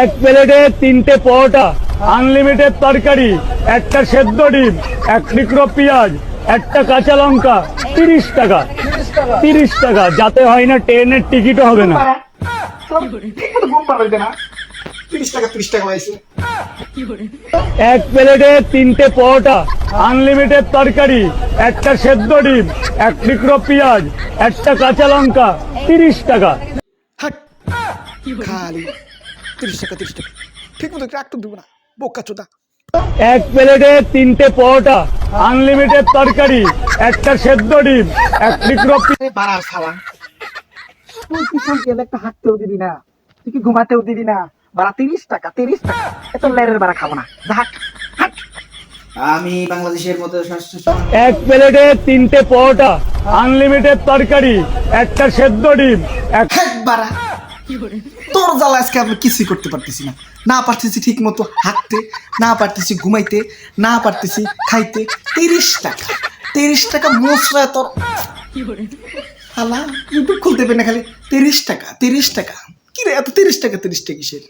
এক প্লেটে তিনটে পরোটা আনলিমিটেড তরকারি, একটা সেদ্ধ ডিম, এক টুকরো পেঁয়াজ, একটা কাঁচা লঙ্কা, তিরিশ টাকা। তিরিশ টাকা, যাতে হয় না ট্রেনের টিকিটও হবে না। এক প্লেটে তিনটে পরোটা আনলিমিটেড তরকারি, একটা সেদ্ধ ডিম, এক টুকরো পেঁয়াজ, একটা কাঁচা লঙ্কা, তিরিশ টাকা। খালি। তিরিশ টাকা তিরিশ টাকা। ঠিক মতো দেবো না। বোকা চোদা। এক প্লেটে তিনটে পরোটা আনলিমিটেড তরকারি একটা সেদ্ধ ডিম এক টুকরো সালা তুই একটা হাঁটতেও দিবি না। তুই কি ঘুমাতেও দিবি না? বাড়া তিরিশ টাকা তিরিশ টাকা। এত লেরের বাড়া খাব না। যা হাট হাট। আমি বাংলাদেশের মতো এক প্লেটে তিনটে পরোটা আনলিমিটেড তরকারি একটা সেদ্ধ ডিম এক বাড়া। তোর জ্বালা আজকে আমি কিছুই করতে পারতেছি না। না পারতেছি ঠিক মতো হাঁটতে, না পারতেছি ঘুমাইতে, না পারতেছি খাইতে। তিরিশ টাকা তিরিশ টাকা মশলা তোর। হালা ইউটিউব খুলতে পারি না খালি। তিরিশ টাকা তিরিশ টাকা। কি রে, এত তিরিশ টাকা তিরিশ টাকা কিসের?